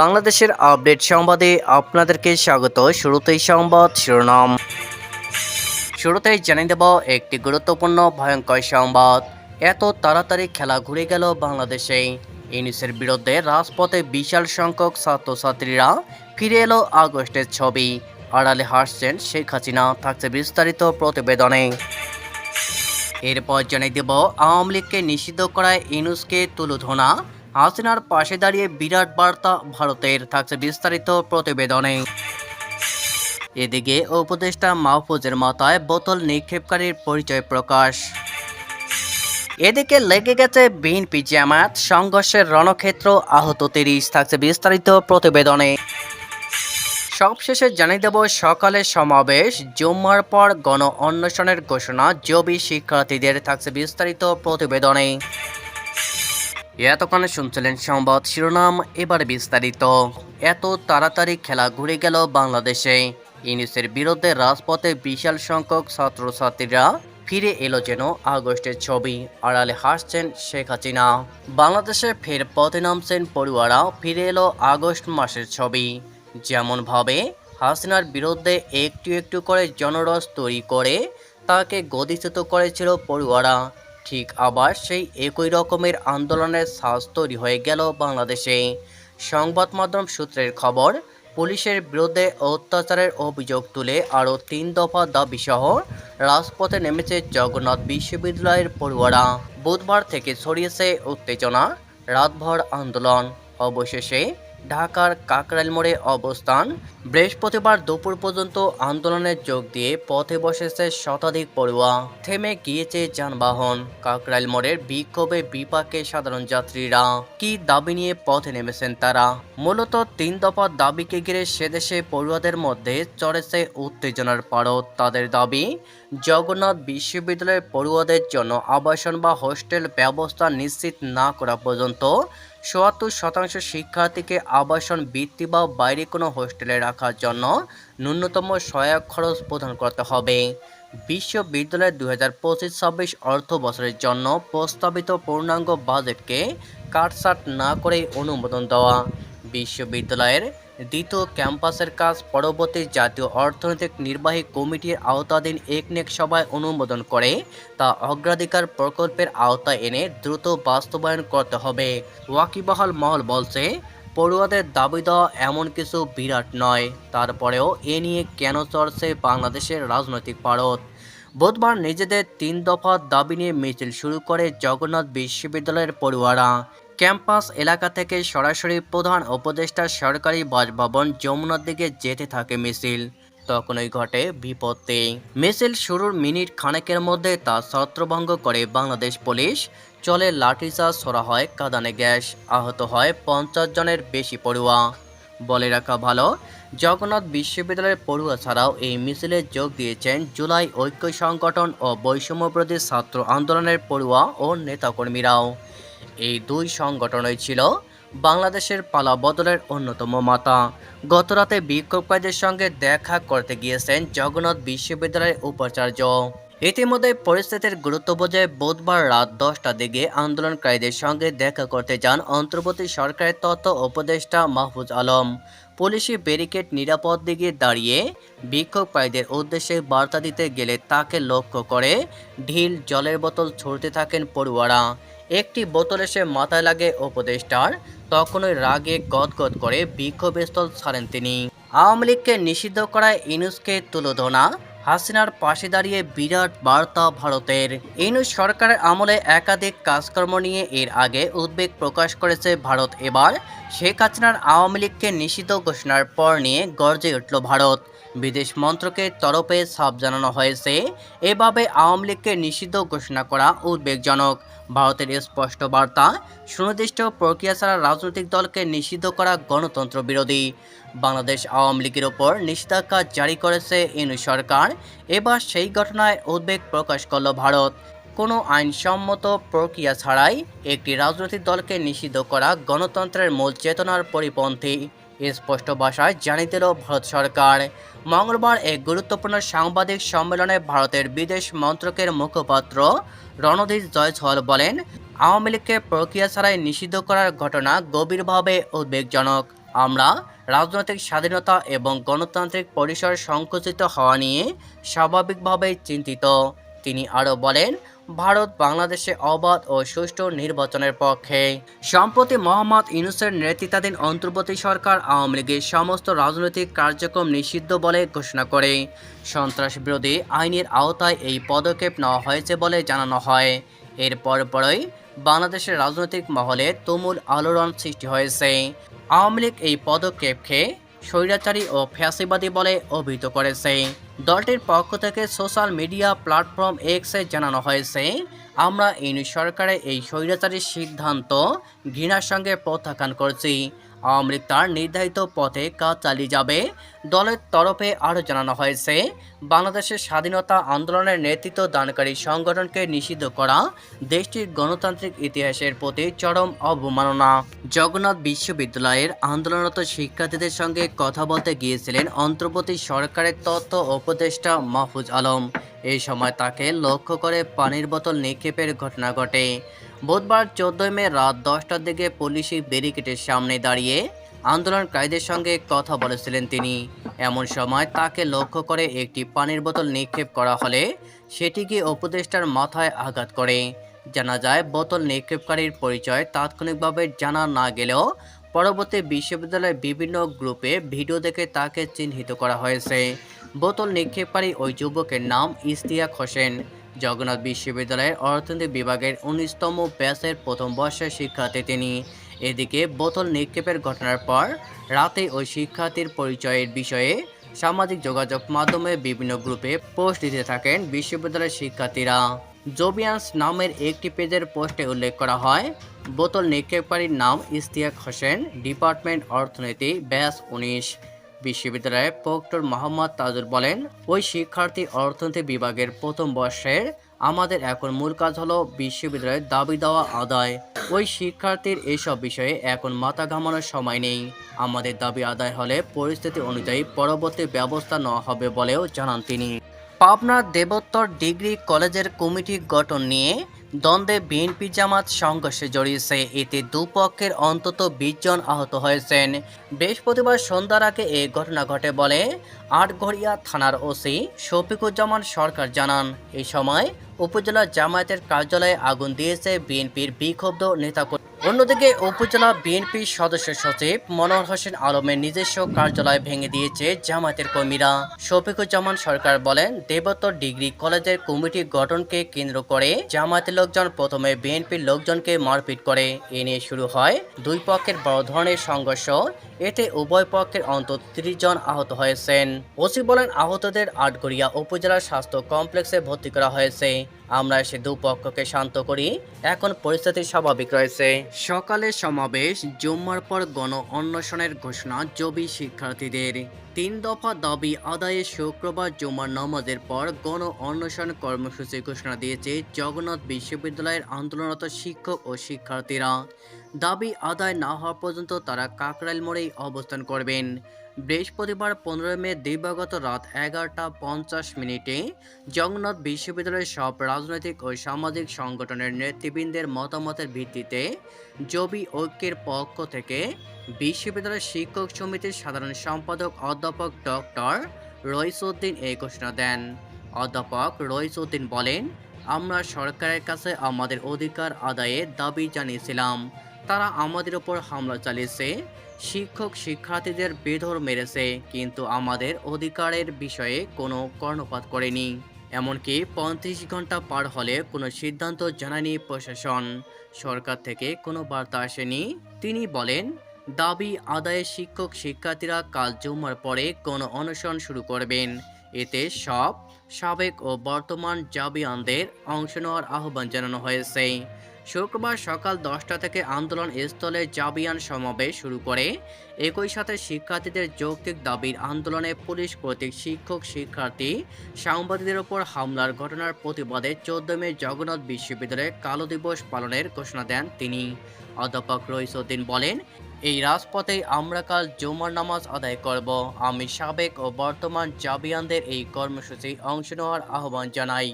বাংলাদেশের আপডেট সংবাদে আপনাদেরকে স্বাগত। শুরুতেই সংবাদ শিরোনাম। শুরুতেই জানিয়ে দেব একটি গুরুত্বপূর্ণ ভয়ঙ্কর সংবাদ। এত তাড়াতাড়ি খেলা ঘুরে গেল বাংলাদেশে। ইনিসের বিরুদ্ধে রাজপথে বিশাল সংখ্যক ছাত্রছাত্রীরা ফিরে এলো আগস্টের ছবি। আড়ালে হাসছেন শেখ হাসিনা, থাকছে বিস্তারিত প্রতিবেদনে। এরপর জানিয়ে দেব, আওয়ামী লীগকে নিষিদ্ধ করায় ইনুসকে তুলুধনা হাসিনার পাশে দাঁড়িয়ে বিরাট বার্তা ভারতের থাকছে বিস্তারিত প্রতিবেদনে। এদিকে উপদেষ্টা মাহফুজের মাথায় বোতল নিক্ষেপকারীর পরিচয় প্রকাশ। এদিকে লেগে গেছে বিএনপি জামায়াত, সংঘর্ষের রণক্ষেত্র আহত তিরিশ, থাকছে বিস্তারিত প্রতিবেদনে। সবশেষে জানিয়ে দেব সকালে সমাবেশ, জুম্মার পর গণ অন্বেষণের ঘোষণা জবি শিক্ষার্থীদের থাকছে বিস্তারিত প্রতিবেদনে। এতক্ষণে শুনছিলেন সংবাদ শিরোনাম, এবার বিস্তারিত। এত তাড়াতাড়ি খেলা ঘুরে গেল বাংলাদেশে। ইনিসের বিরুদ্ধে রাজপথে বিশাল সংখ্যক ছাত্রছাত্রীরা ফিরে এলো যেন আগস্টের ছবি, আড়ালে হাসছেন শেখ হাসিনা। বাংলাদেশে ফের পথে নামছেন পড়ুয়ারা, ফিরে এলো আগস্ট মাসের ছবি। যেমনভাবে হাসিনার বিরুদ্ধে একটু একটু করে জনরস তৈরি করে তাকে গদিচ্যুত করেছিল পড়ুয়ারা ঠিক আবার সেই একই রকমের আন্দোলনের সাজ তৈরি হয়ে গেল বাংলাদেশে। সংবাদ মাধ্যম সূত্রের খবর, পুলিশের বিরুদ্ধে অত্যাচারের অভিযোগ তুলে আরও তিন দফা দাবিসহ রাজপথে নেমেছে জগন্নাথ বিশ্ববিদ্যালয়ের পড়ুয়ারা। বুধবার থেকে ছড়িয়েছে উত্তেজনা, রাতভর আন্দোলন। অবশেষে ঢাকার কাকরাইল মোড়ে অবস্থান। বৃহস্পতিবার দুপুর পর্যন্ত আন্দোলনে যোগ দিয়ে পথে বসেছে শতাধিক পড়ুয়া। থেমে গিয়েছে যানবাহন। কাকরাইল মোড়ের বিক্ষোভে বিপাকে সাধারণ যাত্রীরা। কি দাবি নিয়ে পথে নেমেছেন তারা? মূলত তিন দফা দাবিকে ঘিরে সেদেশে পড়ুয়াদের মধ্যে চড়েছে উত্তেজনার পারদ। তাদের দাবি জগন্নাথ বিশ্ববিদ্যালয়ের পড়ুয়াদের জন্য আবাসন বা হোস্টেল ব্যবস্থা নিশ্চিত না করা পর্যন্ত চুয়াত্তর শতাংশ শিক্ষার্থীকে আবাসন, বৃত্তি বা বাইরে কোনো হোস্টেলে রাখার জন্য ন্যূনতম সহায়ক খরচ প্রদান করতে হবে। বিশ্ববিদ্যালয়ের দু হাজার পঁচিশ ছাব্বিশ অর্থ বছরের জন্য প্রস্তাবিত পূর্ণাঙ্গ বাজেটকে কাটছাট না করে অনুমোদন দেওয়া। বিশ্ববিদ্যালয়ের দ্বিতীয় ক্যাম্পাসের কাজ পরবর্তী জাতীয় অর্থনৈতিক নির্বাহী কমিটির আওতাধীন একনেক সভায় অনুমোদন করে তা অগ্রাধিকার প্রকল্পের আওতায় এনে দ্রুত বাস্তবায়ন করতে হবে। ওয়াকিবহাল মহল বলছে, পড়ুয়াদের দাবি দেওয়া এমন কিছু বিরাট নয়, তারপরেও এ নিয়ে কেন চড়ছে বাংলাদেশের রাজনৈতিক পারদ? বুধবার নিজেদের তিন দফা দাবি নিয়ে মিছিল শুরু করে জগন্নাথ বিশ্ববিদ্যালয়ের পড়ুয়ারা। ক্যাম্পাস এলাকা থেকে সরাসরি প্রধান উপদেষ্টা সরকারি বাসভবন যমুনার দিকে যেতে থাকে মিছিল। তখনই ঘটে বিপত্তি। মিছিল শুরুর মিনিট খানেকের মধ্যে তা ছত্রভঙ্গ করে বাংলাদেশ পুলিশ। চলে লাঠিচার্জ ছড়া হয় কাঁদানে গ্যাস, আহত হয় পঞ্চাশ জনের বেশি পড়ুয়া। বলে রাখা ভালো, জগন্নাথ বিশ্ববিদ্যালয়ের পড়ুয়া ছাড়াও এই মিছিলে যোগ দিয়েছেন জুলাই ঐক্য সংগঠন ও বৈষম্যবিরোধী ছাত্র আন্দোলনের পড়ুয়া ও নেতাকর্মীরাও। এই দুই সংগঠনই ছিল বাংলাদেশের পালা বদলের অন্যতম মাতা। গতরাতে বিক্ষোভকারীদের সঙ্গে দেখা করতে গিয়েছেন জগন্নাথ বিশ্ববিদ্যালয়ের উপাচার্য। ইতিমধ্যে পরিস্থিতির গুরুত্ব বোঝে বুধবার রাত দশটার দিকে আন্দোলনকারীদের সঙ্গে দেখা করতে যান অন্তর্বর্তী সরকারের তথ্য উপদেষ্টা মাহফুজ আলম। পুলিশি ব্যারিকেড নিরাপদ দিকে দাঁড়িয়ে বিক্ষোভকারীদের উদ্দেশ্যে বার্তা দিতে গেলে তাকে লক্ষ্য করে ঢিল, জলের বোতল ছুড়তে থাকেন পড়ুয়ারা। একটি বোতল এসে মাথায় লাগে উপদেষ্টার। তখনই রাগে গদগদ করে বিক্ষোভস্থল ছাড়েন তিনি। আওয়ামী লীগকে নিষিদ্ধ করায় ইনুসকে তুলোধনা হাসিনার পাশে দাঁড়িয়ে বিরাট বার্তা ভারতের। ইনুস সরকারের আমলে একাধিক কাজকর্ম নিয়ে এর আগে উদ্বেগ প্রকাশ করেছে ভারত। এবার শেখ হাসিনার আওয়ামী লীগকে নিষিদ্ধ ঘোষণার পর নিয়ে গর্জে উঠল ভারত। বিদেশ মন্ত্রকের তরফে সাপ জানানো হয়েছে, এভাবে আওয়ামী লীগকে নিষিদ্ধ ঘোষণা করা উদ্বেগজনক। ভারতের স্পষ্ট বার্তা, সুনির্দিষ্ট প্রক্রিয়া ছাড়া রাজনৈতিক দলকে নিষিদ্ধ করা গণতন্ত্র বিরোধী। বাংলাদেশ আওয়ামী লীগের ওপর নিষেধাজ্ঞা জারি করেছে ইনু সরকার। এবার সেই ঘটনায় উদ্বেগ প্রকাশ করল ভারত। কোনো আইনসম্মত প্রক্রিয়া ছাড়াই একটি রাজনৈতিক দলকে নিষিদ্ধ করা গণতন্ত্রের মূল চেতনার পরিপন্থী, স্পষ্ট ভাষায় জানিয়ে দিল ভারত সরকার। মঙ্গলবার এক গুরুত্বপূর্ণ সাংবাদিক সম্মেলনে ভারতের বিদেশ মন্ত্রকের মুখপাত্র রণধীর জয়সওয়াল বলেন, আওয়ামী লীগকে প্রক্রিয়া ছাড়াই নিষিদ্ধ করার ঘটনা গভীরভাবে উদ্বেগজনক। আমরা রাজনৈতিক স্বাধীনতা এবং গণতান্ত্রিক পরিসর সংকুচিত হওয়া নিয়ে স্বাভাবিকভাবেই চিন্তিত। তিনি আরও বলেন, ভারত বাংলাদেশে অবাধ ও সুষ্ঠু নির্বাচনের পক্ষে। সম্প্রতি মোহাম্মদ ইউনুসের নেতৃত্বাধীন অন্তর্বর্তী সরকার আওয়ামী লীগের সমস্ত রাজনৈতিক কার্যক্রম নিষিদ্ধ বলে ঘোষণা করে। সন্ত্রাস বিরোধী আইনের আওতায় এই পদক্ষেপ নেওয়া হয়েছে বলে জানানো হয়। এর পরপরই বাংলাদেশের রাজনৈতিক মহলে তুমুল আলোড়ন সৃষ্টি হয়েছে। আওয়ামী লীগ এই পদক্ষেপকে স্বৈরাচারী ও ফ্যাসিবাদী বলে অভিহিত করেছে। দলটির পক্ষ থেকে সোশ্যাল মিডিয়া প্ল্যাটফর্ম এক্সে জানানো হয়েছে, আমরা ইউনি সরকারের এই স্বৈরাচারী সিদ্ধান্ত ঘৃণার সঙ্গে প্রত্যাখ্যান করছি। আওয়ামী লীগ তার নির্ধারিত পথে কাজ চালিয়ে যাবে। দলের তরফে আরও জানানো হয়েছে বাংলাদেশের স্বাধীনতা আন্দোলনের নেতৃত্ব দানকারী সংগঠনকে নিষিদ্ধ করা দেশটির গণতান্ত্রিক ইতিহাসের প্রতি চরম অবমাননা। জগন্নাথ বিশ্ববিদ্যালয়ের আন্দোলনরত শিক্ষার্থীদের সঙ্গে কথা বলতে গিয়েছিলেন অন্তর্বর্তী সরকারের তথ্য উপদেষ্টা মাহফুজ আলম। এই সময় তাকে লক্ষ্য করে পানির বোতল নিক্ষেপের ঘটনা ঘটে। বুধবার চোদ্দই মে রাত দশটার দিকে পুলিশি ব্যারিকেডের সামনে দাঁড়িয়ে আন্দোলনকারীদের সঙ্গে কথা বলেছিলেন তিনি। এমন সময় তাকে লক্ষ্য করে একটি পানির বোতল নিক্ষেপ করা হলে সেটি গিয়ে উপদেষ্টার মাথায় আঘাত করে। জানা যায়, বোতল নিক্ষেপকারীর পরিচয় তাৎক্ষণিকভাবে জানা না গেলেও পরবর্তী বিশ্ববিদ্যালয়ের বিভিন্ন গ্রুপে ভিডিও দেখে তাকে চিহ্নিত করা হয়েছে। বোতল নিক্ষেপকারী ওই যুবকের নাম ইস্তিয়াক হোসেন। জগন্নাথ বিশ্ববিদ্যালয়ের অর্থনীতি বিভাগের উনিশতম ব্যাচের প্রথম বর্ষের শিক্ষার্থী তিনি। এদিকে বোতল নিক্ষেপের ঘটনার পর রাতে ওই শিক্ষার্থীর পরিচয়ের বিষয়ে সামাজিক যোগাযোগ মাধ্যমে বিভিন্ন গ্রুপে পোস্ট দিতে থাকেন বিশ্ববিদ্যালয়ের শিক্ষার্থীরা। জোবিয়ান্স নামের একটি পেজের পোস্টে উল্লেখ করা হয়, বোতল নিক্ষেপকারীর নাম ইস্তিয়াক হোসেন, ডিপার্টমেন্ট অর্থনীতি, ব্যাস উনিশ। বিশ্ববিদ্যালয়ের প্রক্টর মোহাম্মদ তাজুর বলেন, ওই শিক্ষার্থী অর্থনীতি বিভাগের প্রথম বর্ষের আমাদের এখন মূল কাজ হলো বিশ্ববিদ্যালয়ের দাবি দেওয়া আদায়। ওই শিক্ষার্থীর এসব বিষয়ে এখন মাথা ঘামানোর সময় নেই। আমাদের দাবি আদায় হলে পরিস্থিতি অনুযায়ী পরবর্তী ব্যবস্থা নেওয়া হবে বলেও জানান তিনি। পাবনার দেবোত্তর ডিগ্রি কলেজের কমিটি গঠন নিয়ে দ্বন্দ্বে বিএনপি জামাত সংঘর্ষে জড়িয়েছে। এতে দুপক্ষের অন্তত বিশ জন আহত হয়েছেন। বৃহস্পতিবার সন্ধ্যার আগে এই ঘটনা ঘটে বলে আটঘরিয়া থানার ওসি শফিকুজ্জামান সরকার জানান। এই সময় উপজেলা জামায়াতের কার্যালয়ে আগুন দিয়েছে বিএনপির বিক্ষুব্ধ নেতাকর্মী অন্যদিকে উপজেলা বিএনপির সদস্য সচিব মনোহর হোসেন আলমের নিজস্ব কার্যালয় ভেঙে দিয়েছে জামায়াতের কর্মীরা। শফিকুজ্জামান সরকার বলেন, দেবত্তর ডিগ্রি কলেজের কমিটি গঠনকে কেন্দ্র করে জামায়াতের লোকজন প্রথমে বিএনপির লোকজনকে মারপিট করে। এ নিয়ে শুরু হয় দুই পক্ষের বড় ধরনের সংঘর্ষ। এতে উভয় পক্ষের অন্তত ত্রিশ জন আহত হয়েছেন। ওসি বলেন, আহতদের আটগড়িয়া উপজেলা স্বাস্থ্য কমপ্লেক্সে ভর্তি করা হয়েছে। আমরা এসে দুপক্ষকে শান্ত করি। এখন পরিস্থিতি স্বাভাবিক রয়েছে। সকালে সমাবেশ, জুম্মার পর গণ অন্বেষণের ঘোষণা জবি শিক্ষার্থীদের। তিন দফা দাবি আদায়ে শুক্রবার জুম্মার নামাজের পর গণ অন্বেষণ কর্মসূচি ঘোষণা দিয়েছে জগন্নাথ বিশ্ববিদ্যালয়ের আন্দোলনরত শিক্ষক ও শিক্ষার্থীরা। দাবি আদায় না হওয়া পর্যন্ত তারা কাকরাইল মোড়েই অবস্থান করবেন। বৃহস্পতিবার পনেরোই মে দিবাগত রাত এগারোটা পঞ্চাশ মিনিটে জগন্নাথ বিশ্ববিদ্যালয়ের সব রাজনৈতিক ও সামাজিক সংগঠনের নেতৃবৃন্দের মতামতের ভিত্তিতে জবি ঐক্যের পক্ষ থেকে বিশ্ববিদ্যালয়ের শিক্ষক সমিতির সাধারণ সম্পাদক অধ্যাপক ডক্টর রইসউদ্দিন এই ঘোষণা দেন। অধ্যাপক রইসউদ্দিন বলেন, আমরা সরকারের কাছে আমাদের অধিকার আদায়ে দাবি জানিয়েছিলাম। তারা আমাদের ওপর হামলা চালিয়েছে। শিক্ষক শিক্ষার্থীদের বেধর মেরেছে, কিন্তু আমাদের অধিকারের বিষয়ে কোনো কর্ণপাত করেনি। এমনকি পঁয়ত্রিশ ঘণ্টা পার হলে কোনো সিদ্ধান্ত জানায়নি প্রশাসন। সরকার থেকে কোনো বার্তা আসেনি। তিনি বলেন, দাবি আদায়ে শিক্ষক শিক্ষার্থীরা কাল জুম্মার পরে কোনো অনশন শুরু করবেন। এতে সব সাবেক ও বর্তমান জাবিয়ানদের অংশ নেওয়ার আহ্বান জানানো হয়েছে। শুক্রবার সকাল দশটা থেকে আন্দোলন স্থলে জাবিয়ান সমাবেশ শুরু করে। একই সাথে শিক্ষার্থীদের যৌক্তিক দাবির আন্দোলনে পুলিশ কর্তৃক শিক্ষক, শিক্ষার্থী, সাংবাদিকদের ওপর হামলার ঘটনার প্রতিবাদে চোদ্দ মে জগন্নাথ বিশ্ববিদ্যালয়ে কালো দিবস পালনের ঘোষণা দেন তিনি। অধ্যাপক রইসুদ্দিন বলেন, এই রাজপথে আমরা কাল জুমার নামাজ আদায় করব। আমি সাবেক ও বর্তমান জাবিয়ানদের এই কর্মসূচি অংশ নেওয়ার আহ্বান জানাই।